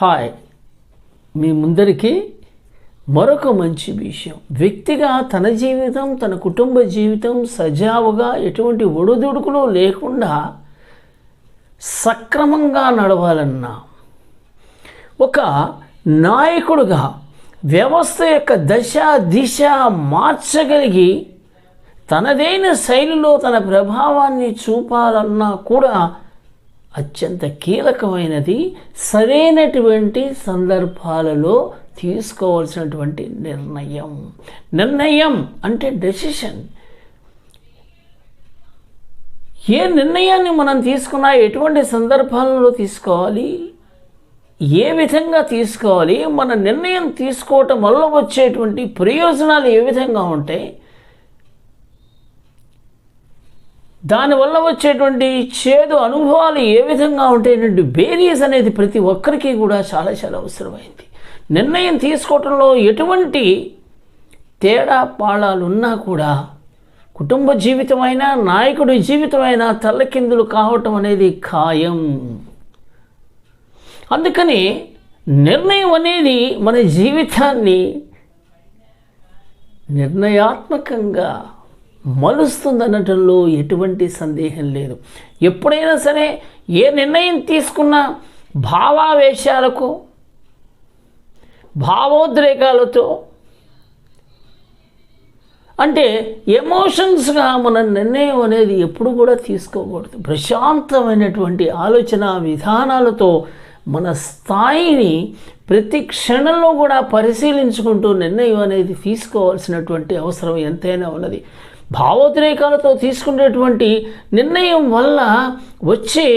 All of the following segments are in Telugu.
హాయ్. మీ ముందరికి మరొక మంచి విషయం. వ్యక్తిగా తన జీవితం తన కుటుంబ జీవితం సజావుగా ఎటువంటి ఒడిదుడుకులు లేకుండా సక్రమంగా నడవాలన్నా ఒక నాయకుడుగా వ్యవస్థ యొక్క దశ దిశ మార్చగలిగి తనదైన శైలిలో తన ప్రభావాన్ని చూపాలన్నా కూడా అత్యంత కీలకమైనది సరైనటువంటి సందర్భాలలో తీసుకోవాల్సినటువంటి నిర్ణయం. నిర్ణయం అంటే డెసిషన్ ఏ నిర్ణయాన్ని మనం తీసుకున్నా ఎటువంటి సందర్భాలలో తీసుకోవాలి ఏ విధంగా తీసుకోవాలి మన నిర్ణయం తీసుకోవటం వల్ల వచ్చేటువంటి ప్రయోజనాలు ఏ విధంగా ఉంటాయి దానివల్ల వచ్చేటువంటి చేదు అనుభవాలు ఏ విధంగా ఉంటాయనేటువంటి బేరియస్ అనేది ప్రతి ఒక్కరికి కూడా చాలా చాలా అవసరమైంది. నిర్ణయం తీసుకోవటంలో ఎటువంటి తేడా పాళాలు ఉన్నా కూడా కుటుంబ జీవితమైనా నాయకుడి జీవితమైనా తల్లకిందులు కావటం అనేది ఖాయం. అందుకని నిర్ణయం అనేది మన జీవితాన్ని నిర్ణయాత్మకంగా మలుస్తుందనటంలో ఎటువంటి సందేహం లేదు. ఎప్పుడైనా సరే ఏ నిర్ణయం తీసుకున్నా భావావేశాలకు భావోద్రేకాలతో అంటే ఎమోషన్స్గా మన నిర్ణయం అనేది ఎప్పుడు కూడా తీసుకోకూడదు. ప్రశాంతమైనటువంటి ఆలోచన విధానాలతో మన స్థాయిని ప్రతి క్షణంలో కూడా పరిశీలించుకుంటూ నిర్ణయం అనేది తీసుకోవాల్సినటువంటి అవసరం ఎంతైనా ఉన్నది. భావోద్రేకాలతో తీసుకునేటువంటి నిర్ణయం వల్ల వచ్చే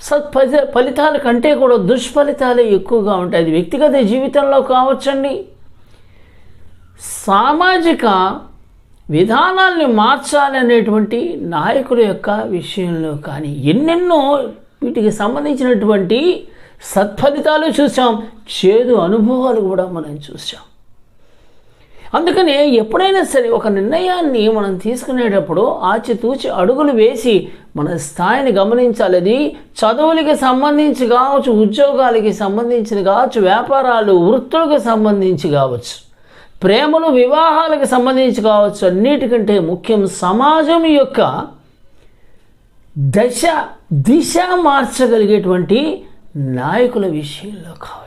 సత్ఫలి ఫలితాల కంటే కూడా దుష్ఫలితాలే ఎక్కువగా ఉంటాయి. అది వ్యక్తిగత జీవితంలో కావచ్చండి. సామాజిక విధానాల్ని మార్చాలి అనేటువంటి నాయకుల యొక్క విషయంలో కానీ ఎన్నెన్నో వీటికి సంబంధించినటువంటి సత్ఫలితాలు చూసాం. చేదు అనుభవాలు కూడా మనం చూసాం. అందుకనే ఎప్పుడైనా సరే ఒక నిర్ణయాన్ని మనం తీసుకునేటప్పుడు ఆచితూచి అడుగులు వేసి మన స్థాయిని గమనించాలి. అది చదువులకి సంబంధించి కావచ్చు ఉద్యోగాలకి సంబంధించి కావచ్చు వ్యాపారాలు వృత్తులకు సంబంధించి కావచ్చు ప్రేమలు వివాహాలకు సంబంధించి కావచ్చు అన్నిటికంటే ముఖ్యం సమాజం యొక్క దశ దిశ మార్చగలిగేటువంటి నాయకుల విషయంలో కావచ్చు.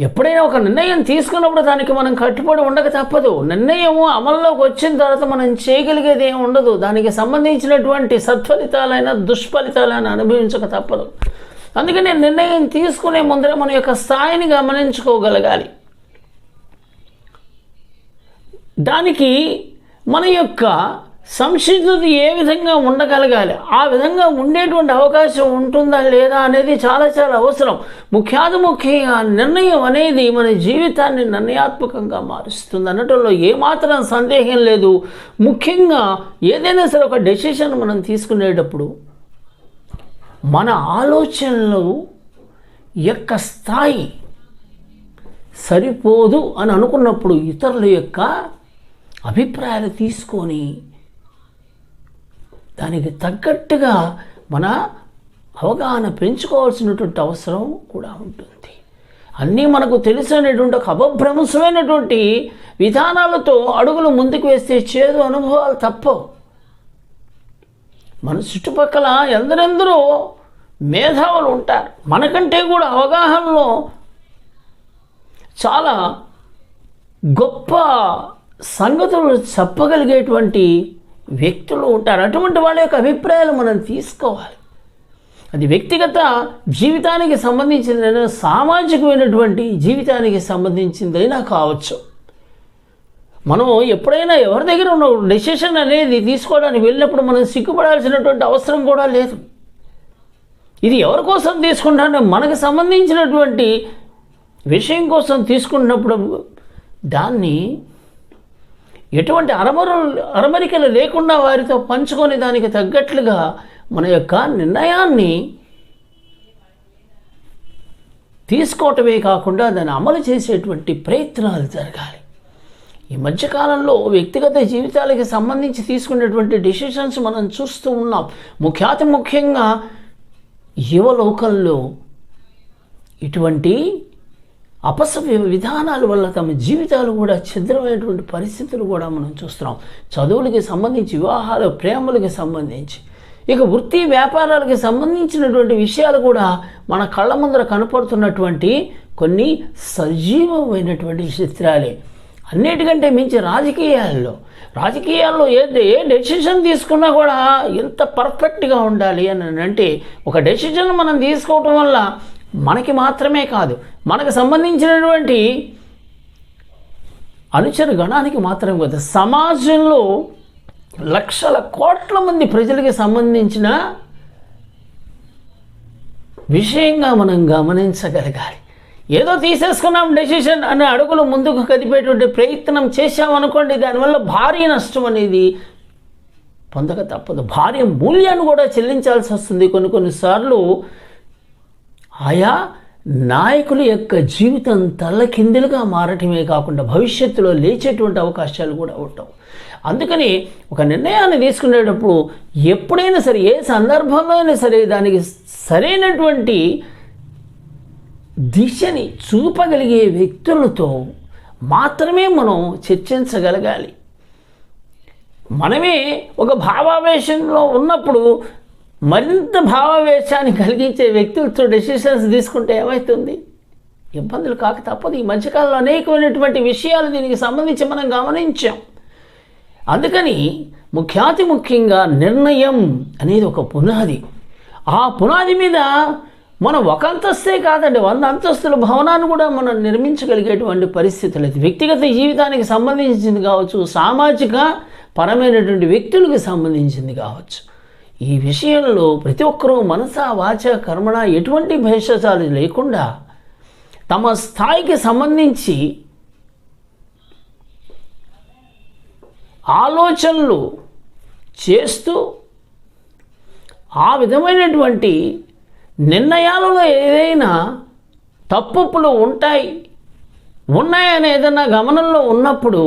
ఎప్పుడైనా ఒక నిర్ణయం తీసుకున్నప్పుడు దానికి మనం కట్టుబడి ఉండక తప్పదు. నిర్ణయం అమల్లోకి వచ్చిన తర్వాత మనం చేయగలిగేది ఏమి ఉండదు. దానికి సంబంధించినటువంటి సత్ఫలితాలైన దుష్ఫలితాలైన అనుభవించక తప్పదు. అందుకని నిర్ణయం తీసుకునే ముందర మన యొక్క స్థాయిని గమనించుకోగలగాలి. దానికి మన యొక్క సంసిద్ధత ఏ విధంగా ఉండగలగాలి? ఆ విధంగా ఉండేటువంటి అవకాశం ఉంటుందా లేదా అనేది చాలా చాలా అవసరం. ముఖ్యాది ముఖ్యంగా నిర్ణయం అనేది మన జీవితాన్ని నిర్ణయాత్మకంగా మారుస్తుంది. అన్నటంలో ఏమాత్రం సందేహం లేదు. ముఖ్యంగా ఏదైనా సరే ఒక డెసిషన్ మనం తీసుకునేటప్పుడు మన ఆలోచనలు యొక్క స్థాయి సరిపోదు అని అనుకున్నప్పుడు ఇతరుల యొక్క అభిప్రాయాలు తీసుకొని దానికి తగ్గట్టుగా మన అవగాహన పెంచుకోవాల్సినటువంటి అవసరం కూడా ఉంటుంది. అన్నీ మనకు తెలిసినటువంటి ఒక అపభ్రంశమైనటువంటి విధానాలతో అడుగులు ముందుకు వేస్తే చేదు అనుభవాలు తప్పవు. మన చుట్టుపక్కల ఎందరెందరో మేధావులు ఉంటారు. మనకంటే కూడా అవగాహనలో చాలా గొప్ప సంగతులు చెప్పగలిగేటువంటి వ్యక్తులు ఉంటారు. అటువంటి వాళ్ళ యొక్క అభిప్రాయాలు మనం తీసుకోవాలి. అది వ్యక్తిగత జీవితానికి సంబంధించిందైనా సామాజికమైనటువంటి జీవితానికి సంబంధించిందైనా కావచ్చు. మనం ఎప్పుడైనా ఎవరి దగ్గర ఉన్న డెసిషన్ అనేది తీసుకోవడానికి వెళ్ళినప్పుడు మనం సిగ్గుపడాల్సినటువంటి అవసరం కూడా లేదు. ఇది ఎవరి కోసం తీసుకుంటానో మనకు సంబంధించినటువంటి విషయం కోసం తీసుకున్నప్పుడు దాన్ని ఎటువంటి అరమరలు అరమరికలు లేకుండా వారితో పంచుకొని దానికి తగ్గట్లుగా మన యొక్క నిర్ణయాన్ని తీసుకోవటమే కాకుండా దాన్ని అమలు చేసేటువంటి ప్రయత్నాలు జరగాలి. ఈ మధ్యకాలంలో వ్యక్తిగత జీవితాలకి సంబంధించి తీసుకునేటువంటి డెసిషన్స్ మనం చూస్తూ ఉన్నాం. ముఖ్యాతి ముఖ్యంగా యువలోకంలో ఇటువంటి అపసవ్య విధానాల వల్ల తమ జీవితాలు కూడా ఛిద్రమైనటువంటి పరిస్థితులు కూడా మనం చూస్తున్నాం. చదువులకి సంబంధించి వివాహాలు ప్రేమలకి సంబంధించి. ఇక వృత్తి వ్యాపారాలకి సంబంధించినటువంటి విషయాలు కూడా మన కళ్ళ ముందర కనపడుతున్నటువంటి కొన్ని సజీవమైనటువంటి చిత్రాలే. అన్నిటికంటే మించి రాజకీయాల్లో. రాజకీయాల్లో ఏ ఏ డెసిషన్ తీసుకున్నా కూడా ఎంత పర్ఫెక్ట్గా ఉండాలి అని అంటే ఒక డెసిషన్ మనం తీసుకోవటం వల్ల మనకి మాత్రమే కాదు మనకు సంబంధించినటువంటి అనుచర గణానికి మాత్రమే కాదు సమాజంలో లక్షల కోట్ల మంది ప్రజలకి సంబంధించిన విషయంగా మనం గమనించగలగాలి. ఏదో తీసేసుకున్నాం డెసిషన్ అనే అడుగులు ముందుకు కదిపేటువంటి ప్రయత్నం చేశామనుకోండి దానివల్ల భారీ నష్టం అనేది పొందక తప్పదు. భారీ మూల్యాన్ని కూడా చెల్లించాల్సి వస్తుంది. కొన్ని కొన్నిసార్లు ఆయా నాయకుల యొక్క జీవితం తల్లకిందులుగా మారటమే కాకుండా భవిష్యత్తులో లేచేటువంటి అవకాశాలు కూడా ఉండవు అందుకని ఒక నిర్ణయాన్ని తీసుకునేటప్పుడు ఎప్పుడైనా సరే ఏ సందర్భంలో అయినా సరే దానికి సరైనటువంటి దిశని చూపగలిగే వ్యక్తులతో మాత్రమే మనం చర్చించగలగాలి. మనమే ఒక భావావేశంలో ఉన్నప్పుడు మరింత భావావేశాన్ని కలిగించే వ్యక్తులతో డెసిషన్స్ తీసుకుంటే ఏమవుతుంది ఇబ్బందులు కాక తప్పదు. ఈ మధ్యకాలంలో అనేకమైనటువంటి విషయాలు దీనికి సంబంధించి మనం గమనించాం. అందుకని ముఖ్యాతి ముఖ్యంగా నిర్ణయం అనేది ఒక పునాది. ఆ పునాది మీద మనం ఒక అంతస్తే కాదండి వంద అంతస్తుల భవనాన్ని కూడా మనం నిర్మించగలిగేటువంటి పరిస్థితులు అయితే వ్యక్తిగత జీవితానికి సంబంధించింది కావచ్చు సామాజిక పరమైనటువంటి వ్యక్తులకు సంబంధించింది కావచ్చు. ఈ విషయంలో ప్రతి ఒక్కరూ మనస వాచ కర్మణ ఎటువంటి భేషజాలు లేకుండా తమ స్థాయికి సంబంధించి ఆలోచనలు చేస్తూ ఆ విధమైనటువంటి నిర్ణయాలలో ఏదైనా తప్పులు ఉంటాయి ఉన్నాయని ఏదైనా గమనంలో ఉన్నప్పుడు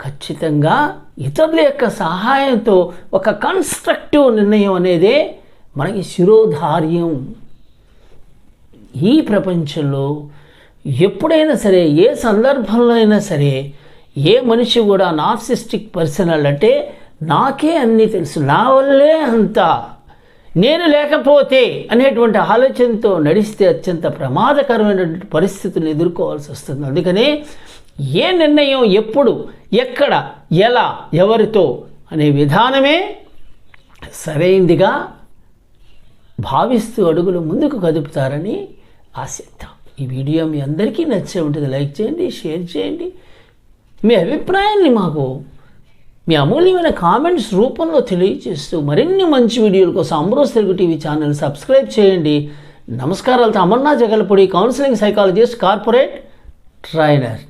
ఖచ్చితంగా ఇతరుల యొక్క సహాయంతో ఒక కన్స్ట్రక్టివ్ నిర్ణయం అనేదే మనకి శిరోధార్యం. ఈ ప్రపంచంలో ఎప్పుడైనా సరే ఏ సందర్భంలో అయినా సరే ఏ మనిషి కూడా నార్సిస్టిక్ పర్సనల్ అంటే నాకే అన్నీ తెలుసు నా వల్లే అంతా. నేను లేకపోతే అనేటువంటి ఆలోచనతో నడిస్తే అత్యంత ప్రమాదకరమైనటువంటి పరిస్థితులను ఎదుర్కోవాల్సి వస్తుంది. అందుకనే ఏ నిర్ణయం ఎప్పుడు ఎక్కడ ఎలా ఎవరితో అనే విధానమే సరైందిగా భావిస్తూ అడుగులు ముందుకు కదుపుతారని ఆశిద్దాం. ఈ వీడియో మీ అందరికీ నచ్చే ఉంటుంది. లైక్ చేయండి షేర్ చేయండి. మీ అభిప్రాయాన్ని మాకు మీ అమూల్యమైన కామెంట్స్ రూపంలో తెలియజేస్తూ మరిన్ని మంచి వీడియోల కోసం అమరోజ్ తెలుగు టీవీ ఛానల్ సబ్స్క్రైబ్ చేయండి. నమస్కారాలతో Amarnath జగల్పొడి counselling psychologist corporate trainer